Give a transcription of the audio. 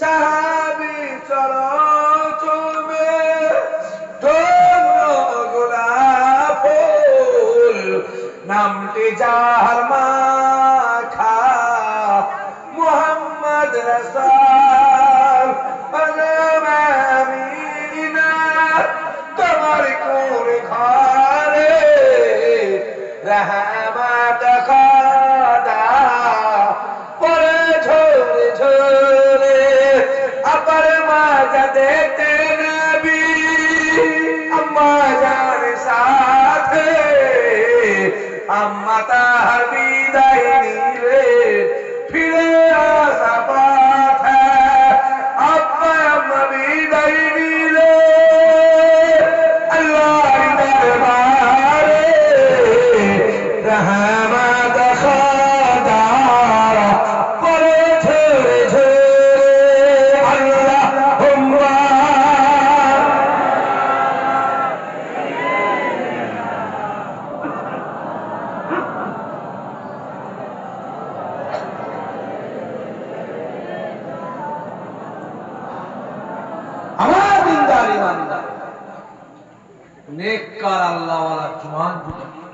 সাহাবি চরণ চুমে গোলাপ নামটি যার মাখা মোহাম্মদ রসা আম্মা তাহার বিদায় নিলে नेक कार अल्लाह वाला जवान गुजर